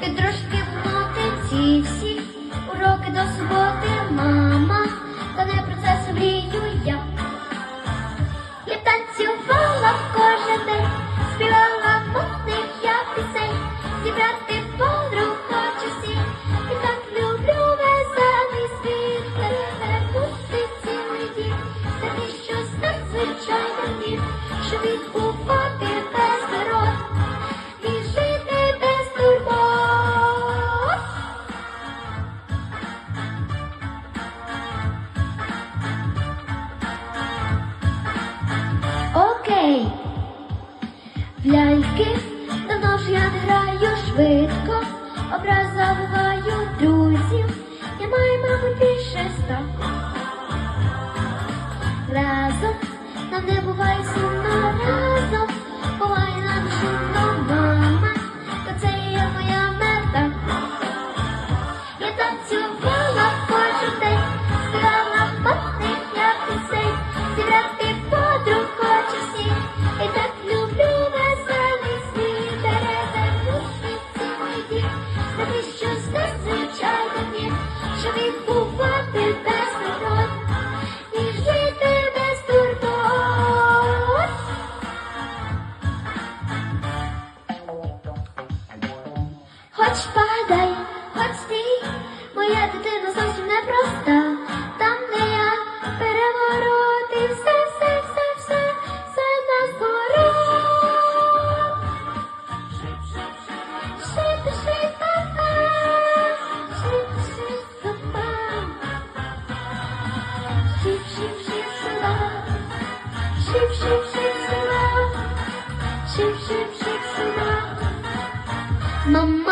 ти трошки ці всі уроки до суботи, мама, та не про це мрію я. Я танцювала в кожен день, співала модних я пісень, зібрати подруг хочу всіх, і так люблю веселий світ, тебе перепусти цілий дім, такий щось надзвичайний, що відбувати. кістки, давно ж я граю швидко, образ друзів, я маю, мабуть, більше ста. Разом нам не буває сумно. Хоч падай, хоч стій, моя дитина зовсім Mama.